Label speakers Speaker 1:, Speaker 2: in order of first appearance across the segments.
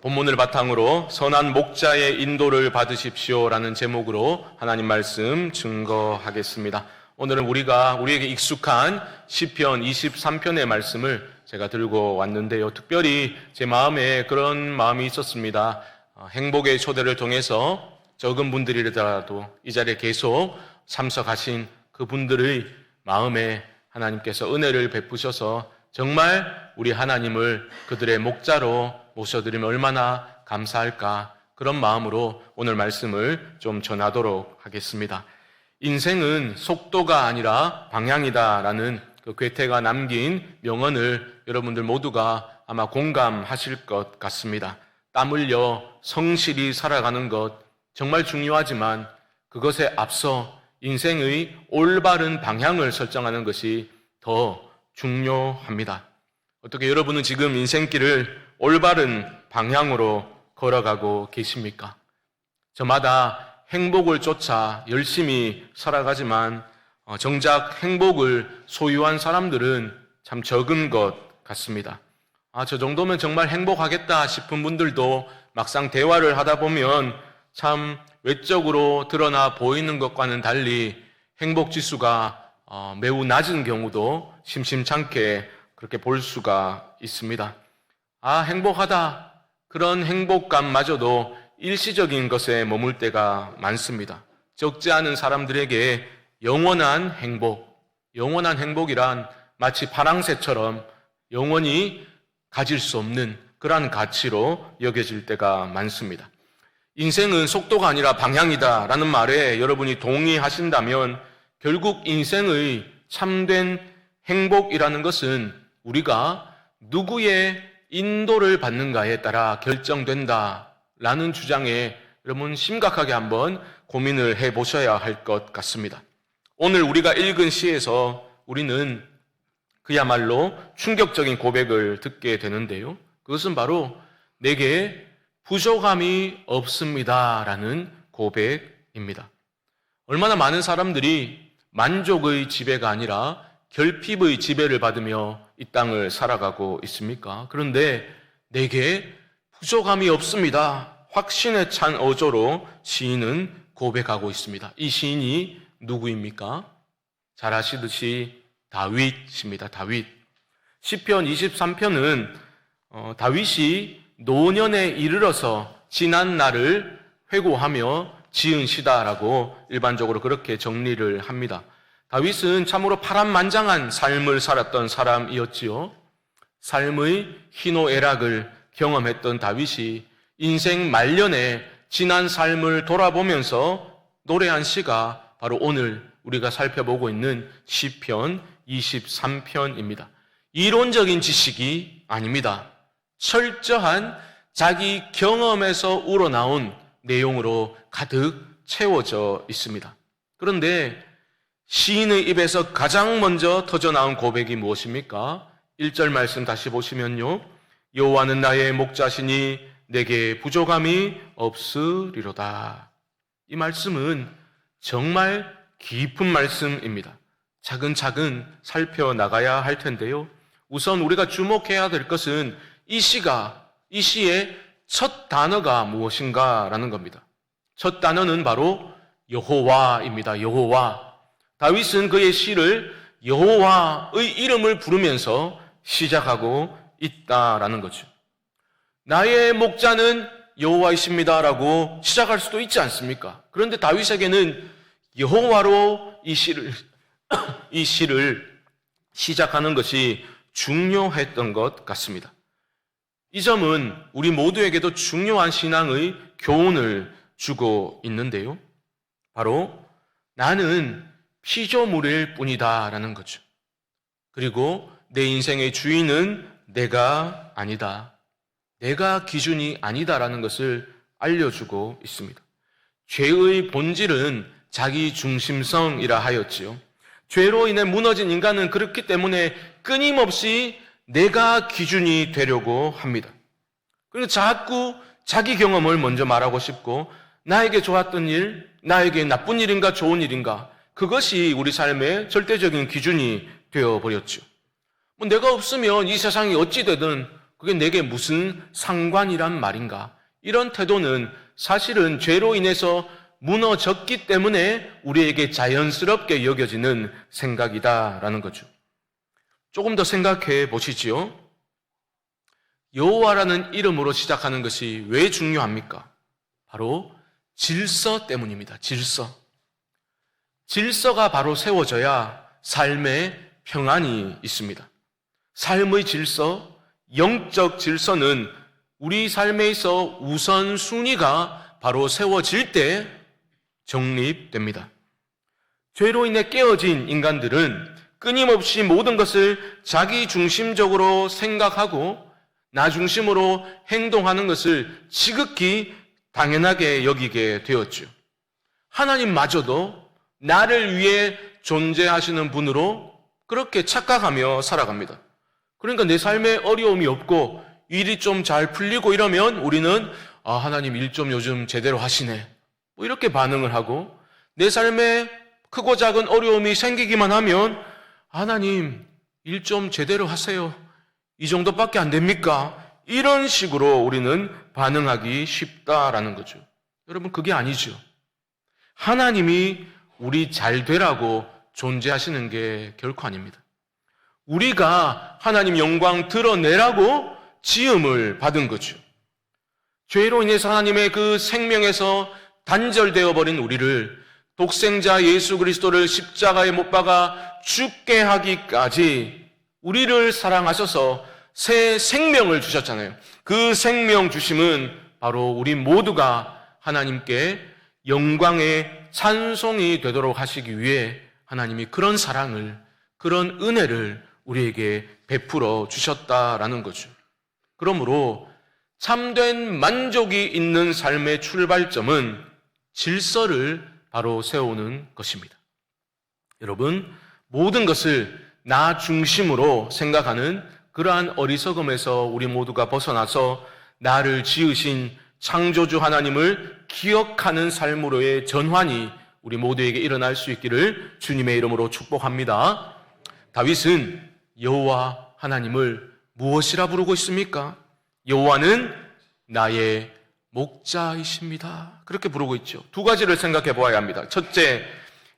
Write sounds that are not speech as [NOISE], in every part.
Speaker 1: 본문을 바탕으로 선한 목자의 인도를 받으십시오라는 제목으로 하나님 말씀 증거하겠습니다. 오늘은 우리가 우리에게 익숙한 시편 23편의 말씀을 제가 들고 왔는데요. 특별히 제 마음에 그런 마음이 있었습니다. 어, 행복의 초대를 통해서 적은 분들이라도 이 자리에 계속 참석하신 그분들의 마음에 하나님께서 은혜를 베푸셔서 정말 우리 하나님을 그들의 목자로 모셔드리면 얼마나 감사할까 그런 마음으로 오늘 말씀을 좀 전하도록 하겠습니다. 인생은 속도가 아니라 방향이다라는 그 괴테가 남긴 명언을 여러분들 모두가 아마 공감하실 것 같습니다. 땀 흘려 성실히 살아가는 것 정말 중요하지만 그것에 앞서 인생의 올바른 방향을 설정하는 것이 더 중요합니다. 어떻게 여러분은 지금 인생길을 올바른 방향으로 걸어가고 계십니까? 저마다 행복을 쫓아 열심히 살아가지만 어, 정작 행복을 소유한 사람들은 참 적은 것 같습니다. 아, 저 정도면 정말 행복하겠다 싶은 분들도 막상 대화를 하다 보면 참 외적으로 드러나 보이는 것과는 달리 행복 지수가 어, 매우 낮은 경우도 심심찮게 그렇게 볼 수가 있습니다. 아, 행복하다. 그런 행복감마저도 일시적인 것에 머물 때가 많습니다. 적지 않은 사람들에게 영원한 행복, 영원한 행복이란 마치 파랑새처럼 영원히 가질 수 없는 그러한 가치로 여겨질 때가 많습니다. 인생은 속도가 아니라 방향이다 라는 말에 여러분이 동의하신다면 결국 인생의 참된 행복이라는 것은 우리가 누구의 인도를 받는가에 따라 결정된다 라는 주장에 여러분 심각하게 한번 고민을 해 보셔야 할 것 같습니다. 오늘 우리가 읽은 시에서 우리는 그야말로 충격적인 고백을 듣게 되는데요. 그것은 바로 내게 부족함이 없습니다. 라는 고백입니다. 얼마나 많은 사람들이 만족의 지배가 아니라 결핍의 지배를 받으며 이 땅을 살아가고 있습니까? 그런데 내게 부족함이 없습니다. 확신에 찬 어조로 시인은 고백하고 있습니다. 이 시인이 누구입니까? 잘 아시듯이 다윗입니다. 다윗. 시편 23편은 어, 다윗이 노년에 이르러서 지난 날을 회고하며 지은 시다라고 일반적으로 그렇게 정리를 합니다. 다윗은 참으로 파란만장한 삶을 살았던 사람이었지요. 삶의 희노애락을 경험했던 다윗이 인생 말년에 지난 삶을 돌아보면서 노래한 시가 바로 오늘 우리가 살펴보고 있는 시편 23편입니다. 이론적인 지식이 아닙니다. 철저한 자기 경험에서 우러나온 내용으로 가득 채워져 있습니다. 그런데 시인의 입에서 가장 먼저 터져 나온 고백이 무엇입니까? 1절 말씀 다시 보시면요. 여호와는 나의 목자시니 내게 부족함이 없으리로다. 이 말씀은 정말 깊은 말씀입니다. 차근차근 살펴나가야 할 텐데요. 우선 우리가 주목해야 될 것은 이 시가, 이 시의 첫 단어가 무엇인가라는 겁니다. 첫 단어는 바로 여호와입니다. 여호와. 다윗은 그의 시를 여호와의 이름을 부르면서 시작하고 있다라는 거죠. 나의 목자는 여호와이십니다라고 시작할 수도 있지 않습니까? 그런데 다윗에게는 여호와로 이 시를 [COUGHS] 이 시를 시작하는 것이 중요했던 것 같습니다. 이 점은 우리 모두에게도 중요한 신앙의 교훈을 주고 있는데요. 바로 나는 피조물일 뿐이다라는 거죠. 그리고 내 인생의 주인은 내가 아니다. 내가 기준이 아니다라는 것을 알려주고 있습니다. 죄의 본질은 자기 중심성이라 하였지요. 죄로 인해 무너진 인간은 그렇기 때문에 끊임없이 내가 기준이 되려고 합니다. 그리고 자꾸 자기 경험을 먼저 말하고 싶고 나에게 좋았던 일, 나에게 나쁜 일인가 좋은 일인가 그것이 우리 삶의 절대적인 기준이 되어 버렸죠. 뭐 내가 없으면 이 세상이 어찌 되든 그게 내게 무슨 상관이란 말인가? 이런 태도는 사실은 죄로 인해서 무너졌기 때문에 우리에게 자연스럽게 여겨지는 생각이다라는 거죠. 조금 더 생각해 보시지요. 여호와라는 이름으로 시작하는 것이 왜 중요합니까? 바로 질서 때문입니다. 질서. 질서가 바로 세워져야 삶에 평안이 있습니다. 삶의 질서, 영적 질서는 우리 삶에 있어 우선순위가 바로 세워질 때 정립됩니다. 죄로 인해 깨어진 인간들은 끊임없이 모든 것을 자기 중심적으로 생각하고 나 중심으로 행동하는 것을 지극히 당연하게 여기게 되었죠. 하나님마저도 나를 위해 존재하시는 분으로 그렇게 착각하며 살아갑니다. 그러니까 내 삶에 어려움이 없고 일이 좀 잘 풀리고 이러면 우리는 아, 하나님 일 좀 요즘 제대로 하시네. 뭐 이렇게 반응을 하고 내 삶에 크고 작은 어려움이 생기기만 하면 하나님 일 좀 제대로 하세요. 이 정도밖에 안 됩니까? 이런 식으로 우리는 반응하기 쉽다라는 거죠. 여러분, 그게 아니죠. 하나님이 우리 잘 되라고 존재하시는 게 결코 아닙니다. 우리가 하나님 영광 드러내라고 지음을 받은 거죠. 죄로 인해서 하나님의 그 생명에서 단절되어 버린 우리를 독생자 예수 그리스도를 십자가에 못 박아 죽게 하기까지 우리를 사랑하셔서 새 생명을 주셨잖아요. 그 생명 주심은 바로 우리 모두가 하나님께 영광의 찬송이 되도록 하시기 위해 하나님이 그런 사랑을, 그런 은혜를 우리에게 베풀어 주셨다라는 거죠. 그러므로 참된 만족이 있는 삶의 출발점은 질서를 바로 세우는 것입니다. 여러분, 모든 것을 나 중심으로 생각하는 그러한 어리석음에서 우리 모두가 벗어나서 나를 지으신 창조주 하나님을 기억하는 삶으로의 전환이 우리 모두에게 일어날 수 있기를 주님의 이름으로 축복합니다. 다윗은 여호와 하나님을 무엇이라 부르고 있습니까? 여호와는 나의 목자이십니다. 그렇게 부르고 있죠. 두 가지를 생각해 보아야 합니다. 첫째,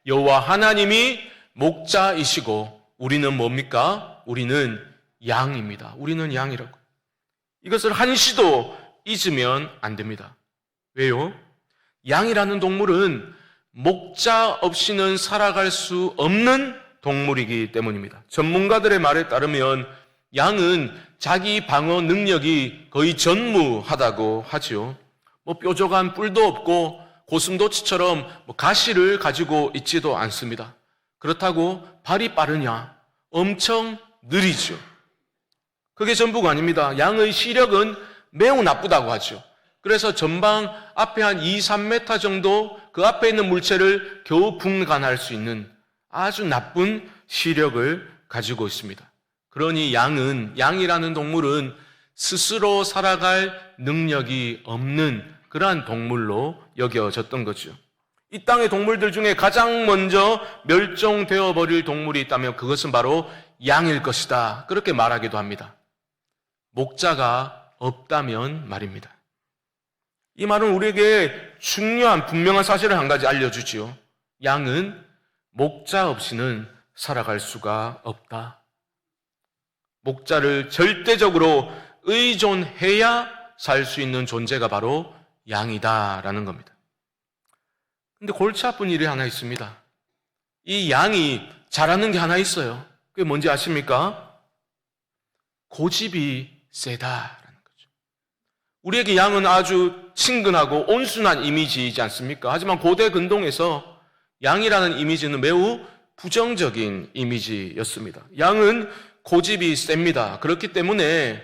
Speaker 1: 여호와 하나님이 목자이시고 우리는 뭡니까? 우리는 양입니다. 우리는 양이라고. 이것을 한시도 잊으면 안 됩니다. 왜요? 양이라는 동물은 목자 없이는 살아갈 수 없는 동물이기 때문입니다. 전문가들의 말에 따르면 양은 자기 방어 능력이 거의 전무하다고 하지요. 뭐 뾰족한 뿔도 없고 고슴도치처럼 뭐 가시를 가지고 있지도 않습니다. 그렇다고 발이 빠르냐? 엄청 느리죠. 그게 전부가 아닙니다. 양의 시력은 매우 나쁘다고 하죠. 그래서 전방 앞에 한 2, 3m 정도 그 앞에 있는 물체를 겨우 분간할 수 있는 아주 나쁜 시력을 가지고 있습니다. 그러니 양은, 양이라는 동물은 스스로 살아갈 능력이 없는 그러한 동물로 여겨졌던 거죠. 이 땅의 동물들 중에 가장 먼저 멸종되어 버릴 동물이 있다면 그것은 바로 양일 것이다. 그렇게 말하기도 합니다. 목자가 없다면 말입니다. 이 말은 우리에게 중요한 분명한 사실을 한 가지 알려주지요. 양은 목자 없이는 살아갈 수가 없다. 목자를 절대적으로 의존해야 살 수 있는 존재가 바로 양이다라는 겁니다. 근데 골치 아픈 일이 하나 있습니다. 이 양이 잘하는 게 하나 있어요. 그게 뭔지 아십니까? 고집이 거죠. 우리에게 양은 아주 친근하고 온순한 이미지이지 않습니까? 하지만 고대 근동에서 양이라는 이미지는 매우 부정적인 이미지였습니다. 양은 고집이 셉니다. 그렇기 때문에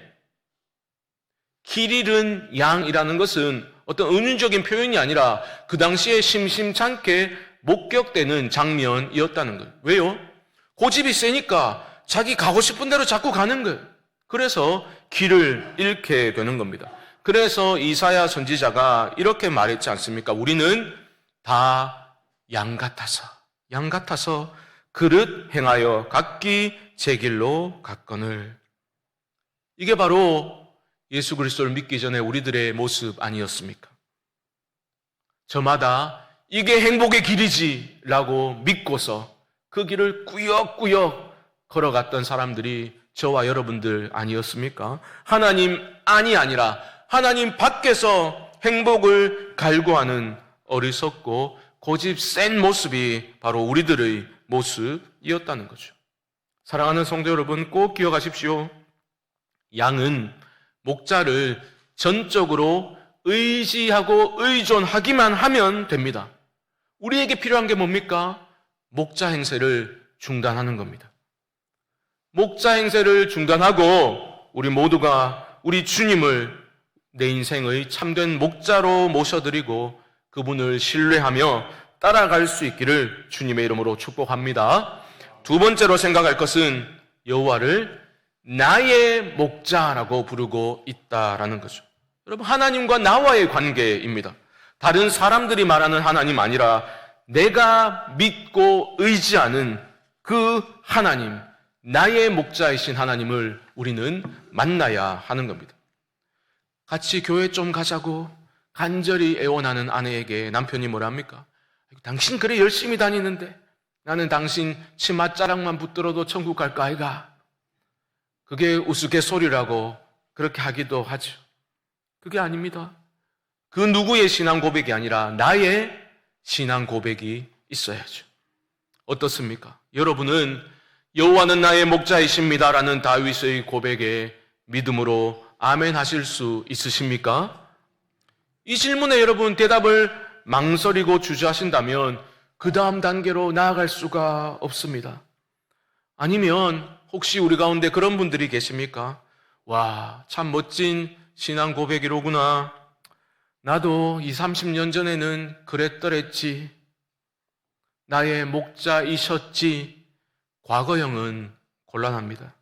Speaker 1: 길 잃은 양이라는 것은 어떤 은유적인 표현이 아니라 그 당시에 심심찮게 목격되는 장면이었다는 거예요. 왜요? 고집이 세니까 자기 가고 싶은 대로 자꾸 가는 거예요. 그래서 길을 잃게 되는 겁니다. 그래서 이사야 선지자가 이렇게 말했지 않습니까? 우리는 다 양 같아서, 양 같아서 그릇 행하여 각기 제 길로 갔거늘. 이게 바로 예수 그리스도를 믿기 전에 우리들의 모습 아니었습니까? 저마다 이게 행복의 길이지라고 믿고서 그 길을 꾸역꾸역 걸어갔던 사람들이 저와 여러분들 아니었습니까? 하나님 안이 아니라 하나님 밖에서 행복을 갈구하는 어리석고 고집 센 모습이 바로 우리들의 모습이었다는 거죠. 사랑하는 성도 여러분 꼭 기억하십시오. 양은 목자를 전적으로 의지하고 의존하기만 하면 됩니다. 우리에게 필요한 게 뭡니까? 목자 행세를 중단하는 겁니다. 목자 행세를 중단하고 우리 모두가 우리 주님을 내 인생의 참된 목자로 모셔드리고 그분을 신뢰하며 따라갈 수 있기를 주님의 이름으로 축복합니다. 두 번째로 생각할 것은 여호와를 나의 목자라고 부르고 있다라는 거죠. 여러분 하나님과 나와의 관계입니다. 다른 사람들이 말하는 하나님 아니라 내가 믿고 의지하는 그 하나님, 나의 목자이신 하나님을 우리는 만나야 하는 겁니다. 같이 교회 좀 가자고 간절히 애원하는 아내에게 남편이 뭐라 합니까? 당신 그래 열심히 다니는데 나는 당신 치맛자락만 붙들어도 천국 갈까 아이가? 그게 우스갯소리라고 그렇게 하기도 하죠. 그게 아닙니다. 그 누구의 신앙 고백이 아니라 나의 신앙 고백이 있어야죠. 어떻습니까? 여러분은 여호와는 나의 목자이십니다라는 다윗의 고백에 믿음으로 아멘 하실 수 있으십니까? 이 질문에 여러분 대답을 망설이고 주저하신다면 그 다음 단계로 나아갈 수가 없습니다. 아니면 혹시 우리 가운데 그런 분들이 계십니까? 와, 참 멋진 신앙 고백이로구나. 나도 2, 30년 전에는 그랬더랬지. 나의 목자이셨지. 과거형은 곤란합니다.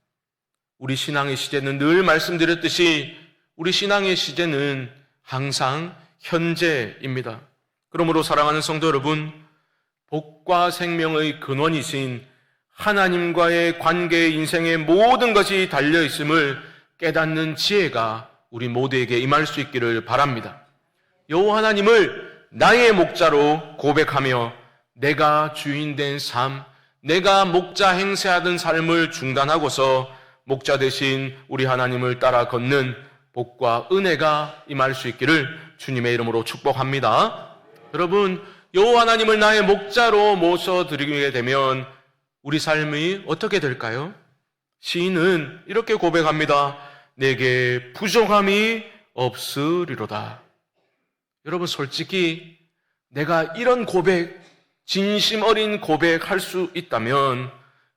Speaker 1: 우리 신앙의 시제는 늘 말씀드렸듯이 우리 신앙의 시제는 항상 현재입니다. 그러므로 사랑하는 성도 여러분, 복과 생명의 근원이신 하나님과의 관계 인생의 모든 것이 달려 있음을 깨닫는 지혜가 우리 모두에게 임할 수 있기를 바랍니다. 여호와 하나님을 나의 목자로 고백하며 내가 주인 된 삶, 내가 목자 행세하던 삶을 중단하고서 목자 대신 우리 하나님을 따라 걷는 복과 은혜가 임할 수 있기를 주님의 이름으로 축복합니다. 여러분, 여호와 하나님을 나의 목자로 모셔 드리게 되면 우리 삶이 어떻게 될까요? 시인은 이렇게 고백합니다. 내게 부족함이 없으리로다. 여러분, 솔직히 내가 이런 고백, 진심 어린 고백 할 수 있다면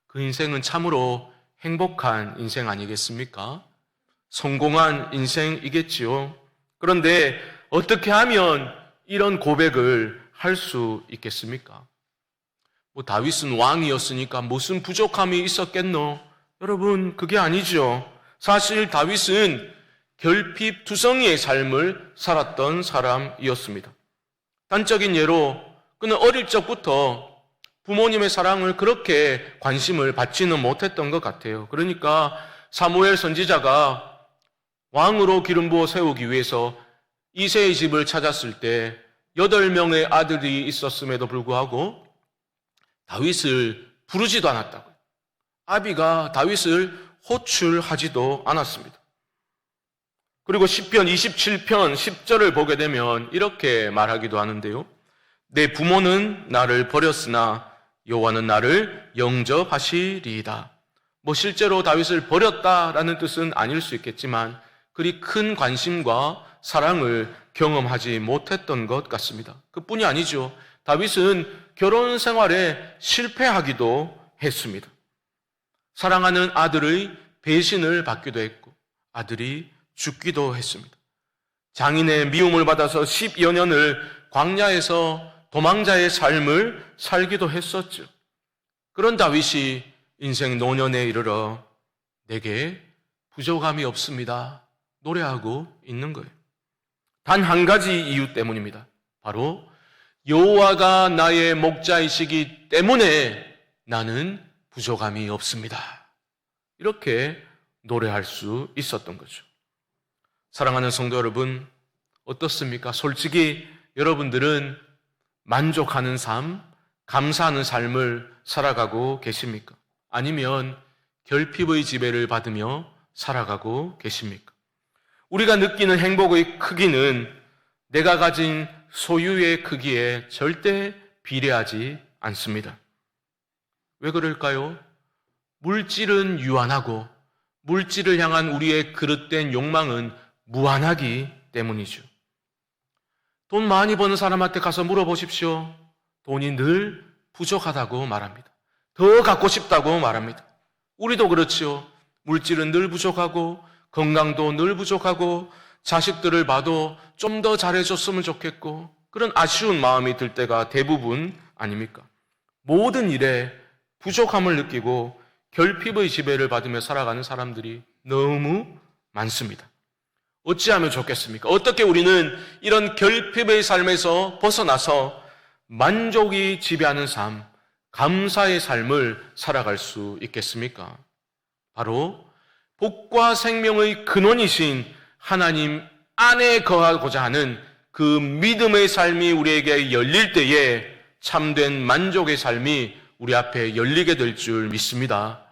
Speaker 1: 그 인생은 참으로 행복한 인생 아니겠습니까? 성공한 인생이겠지요. 그런데 어떻게 하면 이런 고백을 할 수 있겠습니까? 뭐 다윗은 왕이었으니까 무슨 부족함이 있었겠노? 여러분, 그게 아니죠. 사실 다윗은 결핍 투성이의 삶을 살았던 사람이었습니다. 단적인 예로 그는 어릴 적부터 부모님의 사랑을 그렇게 관심을 받지는 못했던 것 같아요. 그러니까 사무엘 선지자가 왕으로 기름 부어 세우기 위해서 이세의 집을 찾았을 때 여덟 명의 아들이 있었음에도 불구하고 다윗을 부르지도 않았다고. 아비가 다윗을 호출하지도 않았습니다. 그리고 10편 27편 10절을 보게 되면 이렇게 말하기도 하는데요. 내 부모는 나를 버렸으나 여호와는 나를 영접하시리이다. 뭐 실제로 다윗을 버렸다라는 뜻은 아닐 수 있겠지만 그리 큰 관심과 사랑을 경험하지 못했던 것 같습니다. 그뿐이 아니죠. 다윗은 결혼 생활에 실패하기도 했습니다. 사랑하는 아들의 배신을 받기도 했고 아들이 죽기도 했습니다. 장인의 미움을 받아서 10여 년을 광야에서 도망자의 삶을 살기도 했었죠. 그런 다윗이 인생 노년에 이르러 내게 부족함이 없습니다. 노래하고 있는 거예요. 단 한 가지 이유 때문입니다. 바로 여호와가 나의 목자이시기 때문에 나는 부족함이 없습니다. 이렇게 노래할 수 있었던 거죠. 사랑하는 성도 여러분, 어떻습니까? 솔직히 여러분들은 만족하는 삶, 감사하는 삶을 살아가고 계십니까? 아니면 결핍의 지배를 받으며 살아가고 계십니까? 우리가 느끼는 행복의 크기는 내가 가진 소유의 크기에 절대 비례하지 않습니다. 왜 그럴까요? 물질은 유한하고 물질을 향한 우리의 그릇된 욕망은 무한하기 때문이죠. 돈 많이 버는 사람한테 가서 물어보십시오. 돈이 늘 부족하다고 말합니다. 더 갖고 싶다고 말합니다. 우리도 그렇지요. 물질은 늘 부족하고 건강도 늘 부족하고 자식들을 봐도 좀 더 잘해줬으면 좋겠고 그런 아쉬운 마음이 들 때가 대부분 아닙니까? 모든 일에 부족함을 느끼고 결핍의 지배를 받으며 살아가는 사람들이 너무 많습니다. 어찌하면 좋겠습니까? 어떻게 우리는 이런 결핍의 삶에서 벗어나서 만족이 지배하는 삶, 감사의 삶을 살아갈 수 있겠습니까? 바로 복과 생명의 근원이신 하나님 안에 거하고자 하는 그 믿음의 삶이 우리에게 열릴 때에 참된 만족의 삶이 우리 앞에 열리게 될 줄 믿습니다.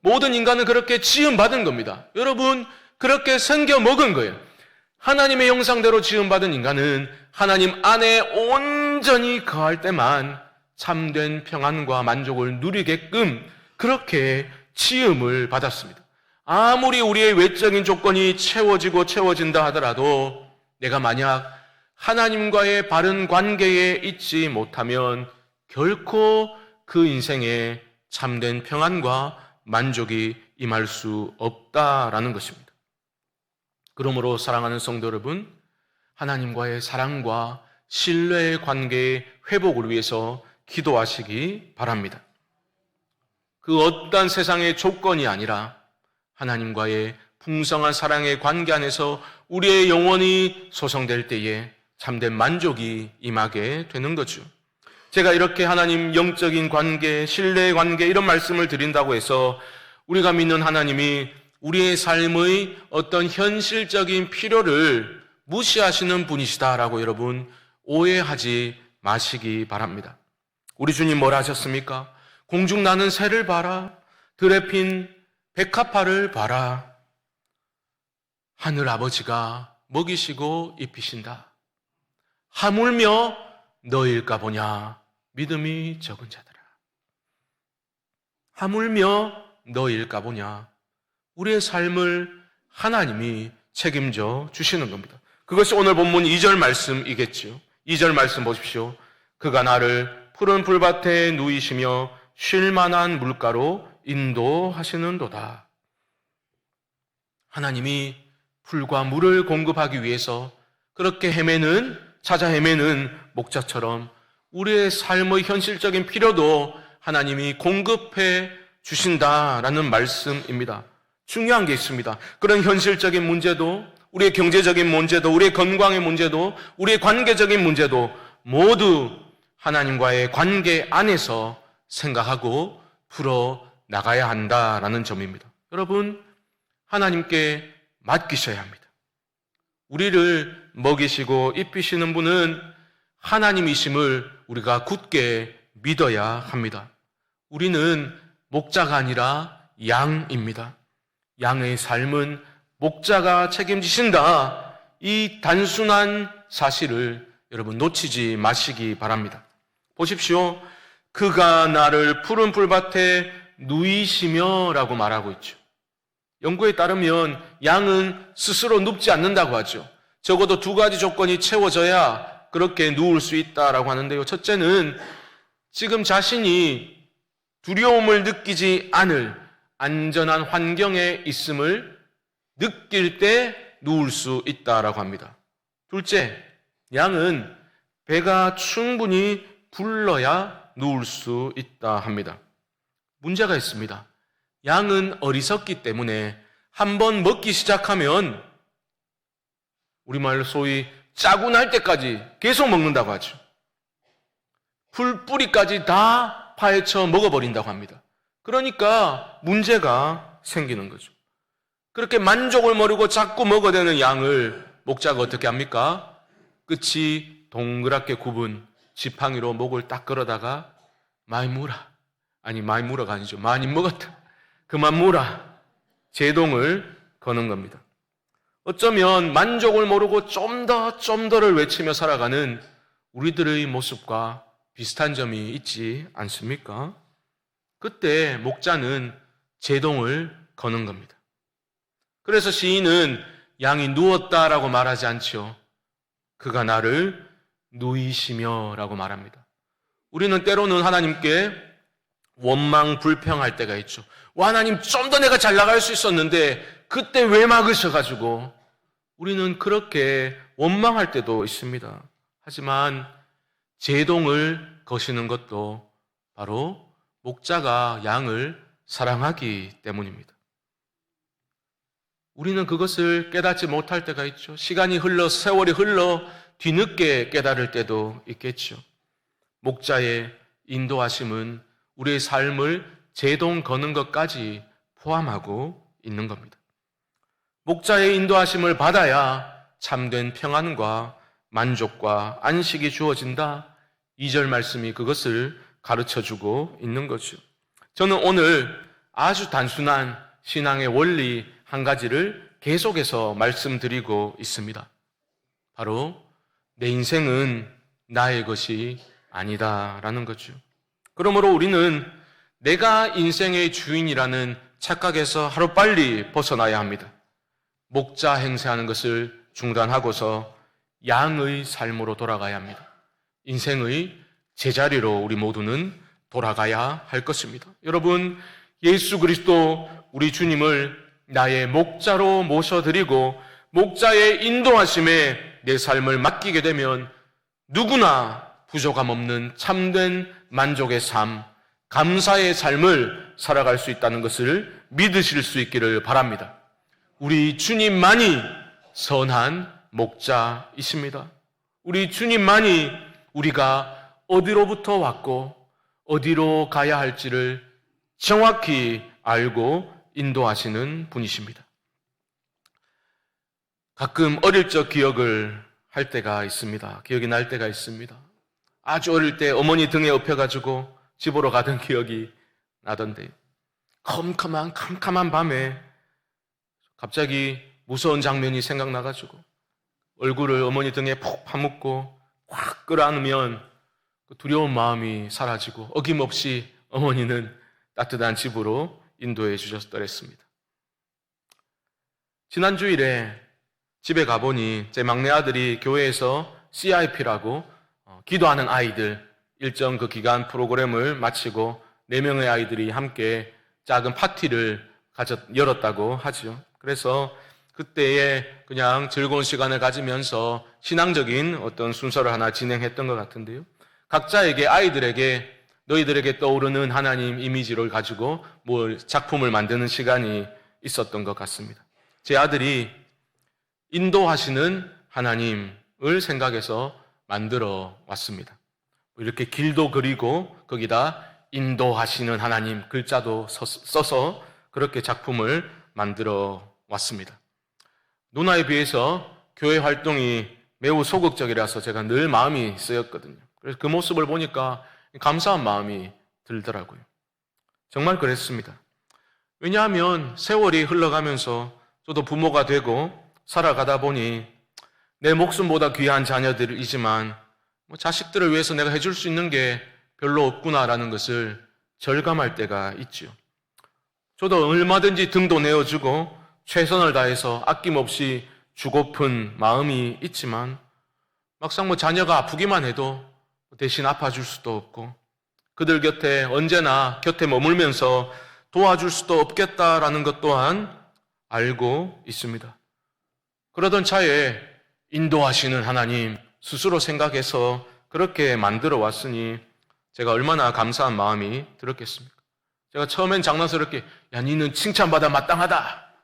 Speaker 1: 모든 인간은 그렇게 지음받은 겁니다. 여러분, 그렇게 생겨 먹은 거예요. 하나님의 형상대로 지음받은 인간은 하나님 안에 온전히 거할 때만 참된 평안과 만족을 누리게끔 그렇게 지음을 받았습니다. 아무리 우리의 외적인 조건이 채워지고 채워진다 하더라도 내가 만약 하나님과의 바른 관계에 있지 못하면 결코 그 인생에 참된 평안과 만족이 임할 수 없다라는 것입니다. 그러므로 사랑하는 성도 여러분, 하나님과의 사랑과 신뢰의 관계의 회복을 위해서 기도하시기 바랍니다. 그 어떤 세상의 조건이 아니라 하나님과의 풍성한 사랑의 관계 안에서 우리의 영혼이 소성될 때에 참된 만족이 임하게 되는 거죠. 제가 이렇게 하나님 영적인 관계, 신뢰의 관계 이런 말씀을 드린다고 해서 우리가 믿는 하나님이 우리의 삶의 어떤 현실적인 필요를 무시하시는 분이시다라고 여러분 오해하지 마시기 바랍니다. 우리 주님 뭘 하셨습니까? 공중 나는 새를 봐라. 들에 핀 백합화를 봐라. 하늘 아버지가 먹이시고 입히신다. 하물며 너일까 보냐. 믿음이 적은 자들아. 하물며 너일까 보냐. 우리의 삶을 하나님이 책임져 주시는 겁니다. 그것이 오늘 본문 2절 말씀이겠지요. 2절 말씀 보십시오. 그가 나를 푸른 풀밭에 누이시며 쉴 만한 물가로 인도하시는도다. 하나님이 풀과 물을 공급하기 위해서 그렇게 헤매는, 찾아 헤매는 목자처럼 우리의 삶의 현실적인 필요도 하나님이 공급해 주신다라는 말씀입니다. 중요한 게 있습니다. 그런 현실적인 문제도, 우리의 경제적인 문제도, 우리의 건강의 문제도, 우리의 관계적인 문제도 모두 하나님과의 관계 안에서 생각하고 풀어 나가야 한다라는 점입니다. 여러분, 하나님께 맡기셔야 합니다. 우리를 먹이시고 입히시는 분은 하나님이심을 우리가 굳게 믿어야 합니다. 우리는 목자가 아니라 양입니다. 양의 삶은 목자가 책임지신다. 이 단순한 사실을 여러분 놓치지 마시기 바랍니다. 보십시오. 그가 나를 푸른 풀밭에 누이시며 라고 말하고 있죠. 연구에 따르면 양은 스스로 눕지 않는다고 하죠. 적어도 두 가지 조건이 채워져야 그렇게 누울 수 있다라고 하는데요. 첫째는 지금 자신이 두려움을 느끼지 않을 안전한 환경에 있음을 느낄 때 누울 수 있다라고 합니다. 둘째, 양은 배가 충분히 불러야 누울 수 있다 합니다. 문제가 있습니다. 양은 어리석기 때문에 한번 먹기 시작하면 우리말로 소위 짜고 날 때까지 계속 먹는다고 하죠. 풀뿌리까지 다 파헤쳐 먹어버린다고 합니다. 그러니까 문제가 생기는 거죠. 그렇게 만족을 모르고 자꾸 먹어대는 양을 목자가 어떻게 합니까? 끝이 동그랗게 굽은 지팡이로 목을 딱 끌어다가 많이 물어. 아니, 많이 물어가 아니죠. 많이 먹었다. 그만 물어. 제동을 거는 겁니다. 어쩌면 만족을 모르고 좀 더, 좀 더를 외치며 살아가는 우리들의 모습과 비슷한 점이 있지 않습니까? 그때 목자는 제동을 거는 겁니다. 그래서 시인은 양이 누웠다라고 말하지 않죠. 그가 나를 누이시며 라고 말합니다. 우리는 때로는 하나님께 원망 불평할 때가 있죠. 와, 하나님 좀 더 내가 잘 나갈 수 있었는데 그때 왜 막으셔 가지고 우리는 그렇게 원망할 때도 있습니다. 하지만 제동을 거시는 것도 바로 목자가 양을 사랑하기 때문입니다. 우리는 그것을 깨닫지 못할 때가 있죠. 시간이 흘러, 세월이 흘러 뒤늦게 깨달을 때도 있겠죠. 목자의 인도하심은 우리의 삶을 제동 거는 것까지 포함하고 있는 겁니다. 목자의 인도하심을 받아야 참된 평안과 만족과 안식이 주어진다. 2절 말씀이 그것을 가르쳐 주고 있는 거죠. 저는 오늘 아주 단순한 신앙의 원리 한 가지를 계속해서 말씀드리고 있습니다. 바로 내 인생은 나의 것이 아니다라는 거죠. 그러므로 우리는 내가 인생의 주인이라는 착각에서 하루빨리 벗어나야 합니다. 목자 행세하는 것을 중단하고서 양의 삶으로 돌아가야 합니다. 인생의 제자리로 우리 모두는 돌아가야 할 것입니다. 여러분, 예수 그리스도 우리 주님을 나의 목자로 모셔드리고 목자의 인도하심에 내 삶을 맡기게 되면 누구나 부족함 없는 참된 만족의 삶, 감사의 삶을 살아갈 수 있다는 것을 믿으실 수 있기를 바랍니다. 우리 주님만이 선한 목자이십니다. 우리 주님만이 우리가 어디로부터 왔고 어디로 가야 할지를 정확히 알고 인도하시는 분이십니다. 가끔 어릴 적 기억을 할 때가 있습니다. 기억이 날 때가 있습니다. 아주 어릴 때 어머니 등에 업혀가지고 집으로 가던 기억이 나던데 컴컴한 캄캄한 밤에 갑자기 무서운 장면이 생각나가지고 얼굴을 어머니 등에 푹 파묻고 확 끌어안으면 그 두려운 마음이 사라지고 어김없이 어머니는 따뜻한 집으로 인도해 주셨더랬습니다. 지난 주일에 집에 가보니 제 막내 아들이 교회에서 CIP라고 어, 기도하는 아이들 일정 그 기간 프로그램을 마치고 네 명의 아이들이 함께 작은 파티를 가졌, 열었다고 하죠. 그래서 그때에 그냥 즐거운 시간을 가지면서 신앙적인 어떤 순서를 하나 진행했던 것 같은데요. 각자에게 아이들에게 너희들에게 떠오르는 하나님 이미지를 가지고 뭘 작품을 만드는 시간이 있었던 것 같습니다. 제 아들이 인도하시는 하나님을 생각해서 만들어 왔습니다. 이렇게 길도 그리고 거기다 인도하시는 하나님 글자도 써서 그렇게 작품을 만들어 왔습니다. 누나에 비해서 교회 활동이 매우 소극적이라서 제가 늘 마음이 쓰였거든요. 그래서 그 모습을 보니까 감사한 마음이 들더라고요. 정말 그랬습니다. 왜냐하면 세월이 흘러가면서 저도 부모가 되고 살아가다 보니 내 목숨보다 귀한 자녀들이지만 뭐 자식들을 위해서 내가 해줄 수 있는 게 별로 없구나라는 것을 절감할 때가 있죠. 저도 얼마든지 등도 내어주고 최선을 다해서 아낌없이 주고픈 마음이 있지만 막상 뭐 자녀가 아프기만 해도 대신 아파줄 수도 없고 그들 곁에 언제나 곁에 머물면서 도와줄 수도 없겠다라는 것 또한 알고 있습니다. 그러던 차에 인도하시는 하나님 스스로 생각해서 그렇게 만들어 왔으니 제가 얼마나 감사한 마음이 들었겠습니까? 제가 처음엔 장난스럽게 야 니는 칭찬받아 마땅하다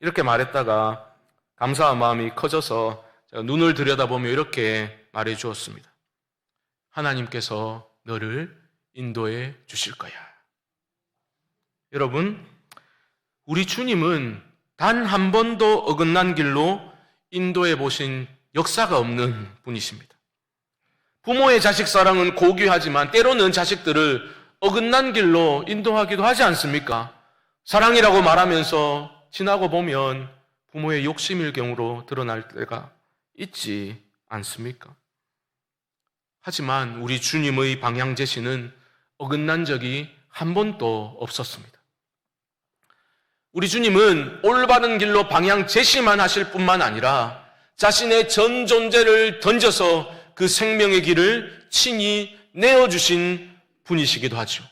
Speaker 1: 이렇게 말했다가 감사한 마음이 커져서 제가 눈을 들여다보며 이렇게 말해 주었습니다. 하나님께서 너를 인도해 주실 거야. 여러분, 우리 주님은 단 한 번도 어긋난 길로 인도해 보신 역사가 없는 분이십니다. 부모의 자식 사랑은 고귀하지만 때로는 자식들을 어긋난 길로 인도하기도 하지 않습니까? 사랑이라고 말하면서 지나고 보면 부모의 욕심일 경우로 드러날 때가 있지 않습니까? 하지만 우리 주님의 방향 제시는 어긋난 적이 한 번도 없었습니다. 우리 주님은 올바른 길로 방향 제시만 하실 뿐만 아니라 자신의 전 존재를 던져서 그 생명의 길을 친히 내어주신 분이시기도 하죠.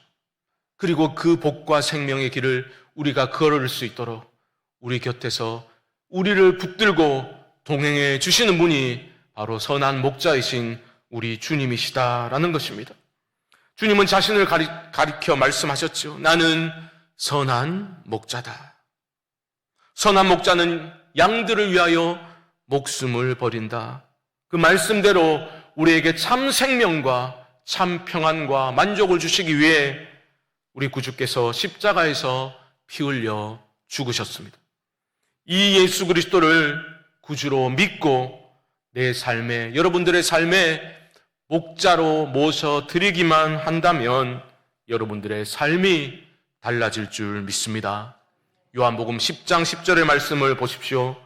Speaker 1: 그리고 그 복과 생명의 길을 우리가 걸을 수 있도록 우리 곁에서 우리를 붙들고 동행해 주시는 분이 바로 선한 목자이신 우리 주님이시다라는 것입니다. 주님은 자신을 가리, 가리켜 말씀하셨죠. 나는 선한 목자다. 선한 목자는 양들을 위하여 목숨을 버린다. 그 말씀대로 우리에게 참 생명과 참 평안과 만족을 주시기 위해 우리 구주께서 십자가에서 피 흘려 죽으셨습니다. 이 예수 그리스도를 구주로 믿고 내 삶에, 여러분들의 삶에 목자로 모셔 드리기만 한다면 여러분들의 삶이 달라질 줄 믿습니다. 요한복음 10장 10절의 말씀을 보십시오.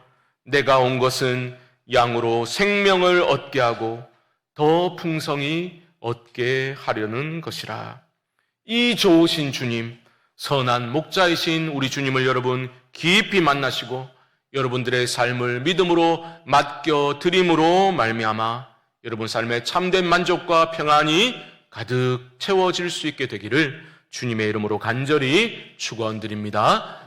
Speaker 1: 내가 온 것은 양으로 생명을 얻게 하고 더 풍성히 얻게 하려는 것이라. 이 좋으신 주님, 선한 목자이신 우리 주님을 여러분 깊이 만나시고 여러분들의 삶을 믿음으로 맡겨 드림으로 말미암아 여러분 삶에 참된 만족과 평안이 가득 채워질 수 있게 되기를 주님의 이름으로 간절히 축원드립니다.